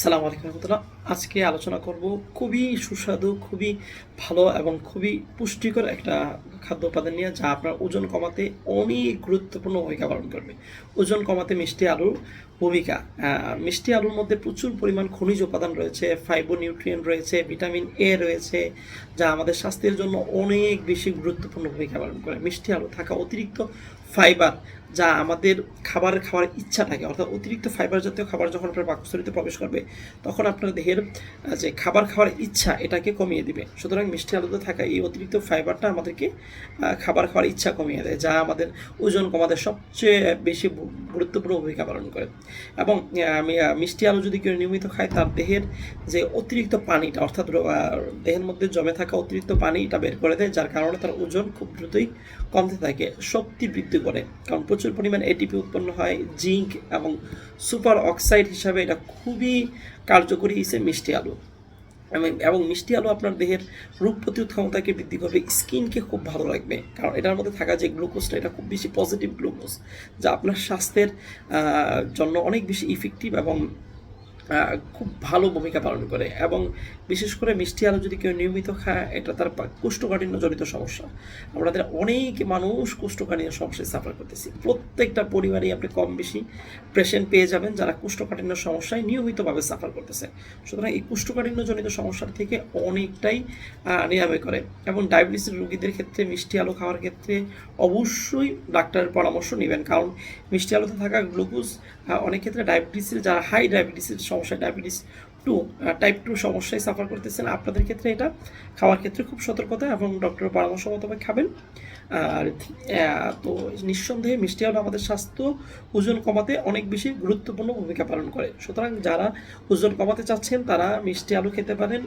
সালাম আলাইকুম রহমতুল্লাহ। আজকে আলোচনা করব খুবই সুস্বাদু, খুবই ভালো এবং খুবই পুষ্টিকর একটা খাদ্য উপাদান নিয়ে, যা আপনার ওজন কমাতে অনেক গুরুত্বপূর্ণ ভূমিকা পালন করবে। ওজন কমাতে মিষ্টি আলুর ভূমিকা। মিষ্টি আলুর মধ্যে প্রচুর পরিমাণ খনিজ উপাদান রয়েছে ফাইবো নিউট্রিয়েন্ট রয়েছে ভিটামিন এ রয়েছে, যা আমাদের স্বাস্থ্যের জন্য অনেক বেশি গুরুত্বপূর্ণ ভূমিকা পালন করে। মিষ্টি আলু থাকা অতিরিক্ত ফাইবার যা আমাদের খাবার খাওয়ার ইচ্ছাটাকে অর্থাৎ অতিরিক্ত ফাইবার জাতীয় খাবার যখন আপনার পাকস্থলিতে প্রবেশ করবে তখন আপনার দেহের যে খাবার খাওয়ার ইচ্ছা এটাকে কমিয়ে দিবে। সুতরাং মিষ্টি আলুতে থাকা এই অতিরিক্ত ফাইবারটা আমাদেরকে খাবার খাওয়ার ইচ্ছা কমিয়ে দেয়, যা আমাদের ওজন কমাতে সবচেয়ে বেশি গুরুত্বপূর্ণ ভূমিকা পালন করে। এবং মিষ্টি আলু যদি কেউ নিয়মিত খায়, তার দেহের যে অতিরিক্ত পানিটা, অর্থাৎ দেহের মধ্যে জমে থাকা অতিরিক্ত পানিটা বের করে দেয়, যার কারণে তার ওজন খুব দ্রুতই কমতে থাকে, শক্তি বৃদ্ধি করে। কারণ প্রচুর পরিমাণ এটিপি উৎপন্ন হয়, জিঙ্ক এবং সুপার অক্সাইড হিসাবে এটা খুবই কার্যকরী হিসেবে মিষ্টি আলু। এবং- মিষ্টি আলু আপনার দেহের রোগ প্রতিরোধ ক্ষমতাকে বৃদ্ধি করবে, স্কিনকে খুব ভালো রাখবে। কারণ এটার মধ্যে থাকা যে গ্লুকোজটা এটা খুব বেশি পজিটিভ গ্লুকোজ, যা আপনার স্বাস্থ্যের জন্য অনেক বেশি ইফেক্টিভ এবং খুব ভালো ভূমিকা পালন করে এবং বিশেষ করে মিষ্টি আলু যদি কেউ নিয়মিত খায়, এটা তার পা- কোষ্ঠকাঠিন্য জনিত সমস্যা আমাদের অনেক মানুষ কোষ্ঠকাঠিন্য সমস্যায় সাফার করতেছি। প্রত্যেকটা পরিবারেই আপনি কম বেশি পেশেন্ট পেয়ে যাবেন যারা কোষ্ঠকাঠিন্য সমস্যায় নিয়মিতভাবে সাফার করতেছে। সুতরাং এই কোষ্ঠকাঠিন্য জনিত সমস্যার থেকে অনেকটাই নিরাময় করে এবং ডায়াবেটিসের রোগীদের ক্ষেত্রে, মিষ্টি আলু খাওয়ার ক্ষেত্রে অবশ্যই ডাক্তারের পরামর্শ নেবেন। কারণ মিষ্টি আলুতে থাকা গ্লুকোজ অনেক ক্ষেত্রে ডায়াবেটিসের যারা হাই ডায়াবেটিসের সমস্যা ডায়াবেটিস টু টাইপ টু সমস্যায় সাফার করতেছেন। আপনাদের ক্ষেত্রে এটা। খাওয়ার ক্ষেত্রে খুব সতর্কতা এবং ডক্টরের পরামর্শ মোতাবেক খাবেন। আর তো নিঃসন্দেহে মিষ্টি আলু আমাদের স্বাস্থ্য ওজন কমাতে অনেক বেশি গুরুত্বপূর্ণ ভূমিকা পালন করে। সুতরাং যারা ওজন কমাতে চাচ্ছেন তারা মিষ্টি আলু খেতে পারেন।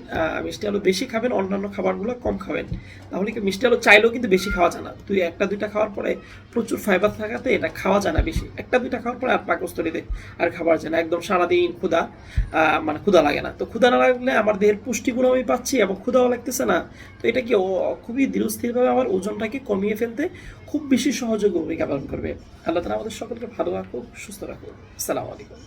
মিষ্টি আলু বেশি খাবেন অন্যান্য খাবারগুলো কম খাবেন। তাহলে কি মিষ্টি আলু চাইলেও কিন্তু বেশি খাওয়া যায় না। তুই একটা দুইটা খাওয়ার পরে প্রচুর ফাইবার থাকাতে এটা খাওয়া যায় না বেশি। একটা দুইটা খাওয়ার পরে আর পাকস্থলীতে আর খাবার যায় না। একদম সারাদিন আহ, মানে ক্ষুধা লাগে না। তো ক্ষুধা না লাগলে আমার দেহের পুষ্টিগুলো আমি পাচ্ছি এবং ক্ষুধাও লাগতেছে না। তো এটা কি খুবই দৃঢ়স্থিরভাবে আমার ওজনটাকে কমিয়ে ফেলতে খুব বেশি সহযোগী ভূমিকা পালন করবে। আল্লাহ তালা আমাদের সকলকে ভালো রাখুক, সুস্থ রাখুক। আসসালামু আলাইকুম।